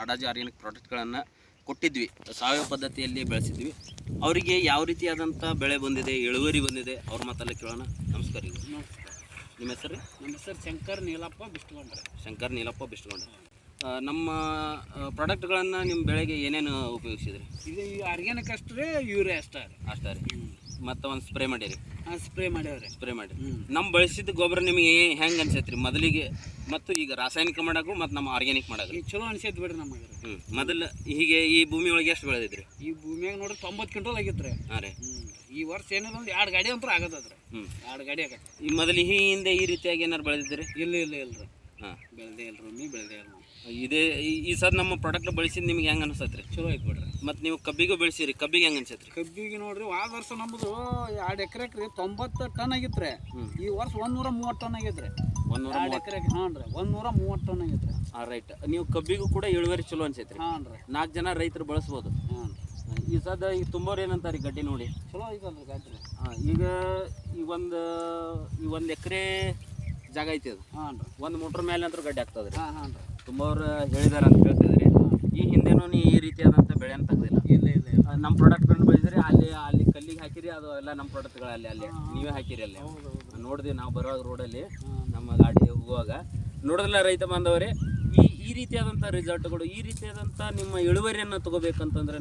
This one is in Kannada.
ಕಾಡಾಜಿ ಆರ್ಗ್ಯಾನಿಕ್ ಪ್ರಾಡಕ್ಟ್ಗಳನ್ನು ಕೊಟ್ಟಿದ್ವಿ. ಸಾವಯವ ಪದ್ಧತಿಯಲ್ಲಿ ಬೆಳೆಸಿದ್ವಿ. ಅವರಿಗೆ ಯಾವ ರೀತಿಯಾದಂಥ ಬೆಳೆ ಬಂದಿದೆ ಇಳುವರಿ ಬಂದಿದೆ ಅವ್ರ ಮಾತಲ್ಲ ಕೇಳೋಣ. ನಮಸ್ಕಾರ ರೀ ನಮಸ್ಕಾರ. ನಿಮ್ಮ ಹೆಸರು? ರೀ ನಮ್ಮ ಹೆಸರು ಶಂಕರ್ ನೀಲಪ್ಪ ಬಿಷ್ಟುಗೊಂಡ್ರೆ ಶಂಕರ್ ನೀಲಪ್ಪ ಬಿಷ್ಟುಗೊಂಡ್ರೆ ನಮ್ಮ ಪ್ರಾಡಕ್ಟ್ಗಳನ್ನು ನಿಮ್ಮ ಬೆಳೆಗೆ ಏನೇನು ಉಪಯೋಗಿಸಿದ್ರಿ? ಇದು ಆರ್ಗ್ಯಾನಿಕ್ ಅಷ್ಟೇ ರೀ ಯೂರಿಯಾ ಅಷ್ಟೇ ಅಷ್ಟೇ ರೀ. ಮತ್ತು ಒಂದು ಸ್ಪ್ರೇ ಮಾಡಿರಿ. ಸ್ಪ್ರೇ ಮಾಡ್ಯಾವ್ರಿ. ಸ್ಪ್ರೇ ಮಾಡಿ ನಮ್ಮ ಬಳಸಿದ ಗೊಬ್ಬರ ನಿಮಗೆ ಹೆಂಗೆ ಅನ್ಸೈತ್ರಿ? ಮೊದಲಿಗೆ ಮತ್ತು ಈಗ ರಾಸಾಯನಿಕ ಮಾಡಾಕು ಮತ್ತು ನಮ್ಮ ಆರ್ಗ್ಯಾನಿಕ್ ಮಾಡಾಕ ಈಗ ಚಲೋ ಅನ್ಸೈತೆ ಬಿಡ್ರಿ ನಮಗೆ. ಹ್ಞೂ ಮೊದಲು ಹೀಗೆ ಈ ಭೂಮಿ ಒಳಗೆ ಎಷ್ಟು ಬೆಳೆದಿದ್ರಿ? ಈ ಭೂಮಿಯಾಗ ನೋಡ್ರಿ ತೊಂಬತ್ತು ಕ್ವಿಂಟಲ್ ಆಗಿತ್ತು ರೀ ಹಾಂ ರೀ. ಈ ವರ್ಷ ಏನಿಲ್ಲ ಒಂದು ಎರಡು ಗಾಡಿ ಅಂತ ಆಗತ್ತದ್ರಿ ಹ್ಞೂ ಎರಡು ಗಾಡಿ ಆಗತ್ತೆ ಈ ಮೊದಲು ಈ ಹಿಂದೆ ಈ ರೀತಿಯಾಗಿ ಏನಾರು ಬೆಳೆದಿದ್ರಿ ಇಲ್ಲ ಇಲ್ಲ ಇಲ್ಲ ರೀ. ಹಾಂ. ಬೆಳೆದೇ ಇಲ್ಲ ರೂಮಿ ಬೆಳೆದೇ ಇಲ್ಲ. ಇದೇ ಈ- ಈ ಸದ್ ನಮ್ಮ ಪ್ರಾಡಕ್ಟ್ ಬಳಸಿದ ನಿಮ್ಗೆ ಹೆಂಗೆ ರೀ ಚಲೋ ಐತೆ ಬಿಡ್ರಿ. ಮತ್ತು ನೀವು ಕಬ್ಬಿಗೂ ಬೆಳೆಸಿರಿ ಕಬ್ಬಿಗೆ ಹೆಂಗೆ ಅನ್ಸೈತ್ರಿ? ಕಬ್ಬಿಗೆ ನೋಡ್ರಿ ವಾದ ವರ್ಷ ನಮ್ಮದು ಎರಡು ಎಕರೆಕ್ ರೀ ತೊಂಬತ್ತು ಟನ್ ಆಗಿತ್ತು ರೀ ಹ್ಞೂ ಈ ವರ್ಷ ಒಂದೂರ ಮೂವತ್ತು ಟನ್ ಆಗೈತೆ ರೀ ಒಂದೂರ ಎರಡು ಎಕರೆಗೆ ಹಾಂ ರೀ ಒಂದ್ನೂರ ಮೂವತ್ತು ಟನ್ ಆಗೈತೆ ರೀ ಹಾಂ ರೈಟ್. ನೀವು ಕಬ್ಬಿಗೂ ಕೂಡ ಇಳುವರಿ ಚಲೋ ಅನ್ಸೈತ್ರಿ. ಹಾಂ ರೀ. ನಾಲ್ಕು ಜನ ರೈತರು ಬಳಸ್ಬೋದು. ಹಾಂ ಈ ಸದ ಈಗ ತುಂಬೋರು ಏನಂತಾರೆ ಈ ಗಡ್ಡಿ ನೋಡಿ? ಚಲೋ ಐತಲ್ರಿ ಗಾಡಿ ರೀ ಹಾಂ ಈಗ ಈ ಒಂದು ಈ ಒಂದು ಎಕರೆ ಜಾಗ ಐತಿ ಅದು. ಹಾಂ ರೀ. ಒಂದು ಮೋಟ್ರ್ ಮೇಲೆ ಅಂತೂ ಗಡ್ಡೆ ಆಗ್ತದೆ ರೀ ಹಾಂ ಹಾಂ ರೀ. ತುಂಬವ್ರು ಹೇಳಿದಾರೆ ಅಂತ ಹೇಳ್ತಿದ್ರಿ ಈ ಹಿಂದೆನೂ ನೀ ಈ ರೀತಿಯಾದಂಥ ಬೆಳೆಯನ್ನು ತೆಗ್ದಿಲ್ಲ. ಇಲ್ಲ ಇಲ್ಲ ನಮ್ಮ ಪ್ರಾಡಕ್ಟ್ ಕಂಡು ಬೆಳೆದ್ರಿ ಅಲ್ಲಿ ಅಲ್ಲಿ ಕಲ್ಲಿಗೆ ಹಾಕಿರಿ ಅದು ಎಲ್ಲ ನಮ್ಮ ಪ್ರಾಡಕ್ಟ್ಗಳು ಅಲ್ಲಿ ಅಲ್ಲಿ. ನೀವೇ ಹಾಕಿರಿ ಅಲ್ಲಿ. ನೋಡಿದ್ವಿ ನಾವು ಬರೋ ರೋಡಲ್ಲಿ ನಮ್ಮ ಗಾಡಿ ಹೋಗುವಾಗ. ನೋಡಿದ್ರಲ್ಲ ರೈತ ಬಾಂಧವರೇ ಈ ಈ ರೀತಿಯಾದಂಥ ರಿಸಲ್ಟ್ಗಳು ಈ ರೀತಿಯಾದಂಥ ನಿಮ್ಮ ಇಳುವರಿಯನ್ನು ತಗೋಬೇಕಂತಂದ್ರೆ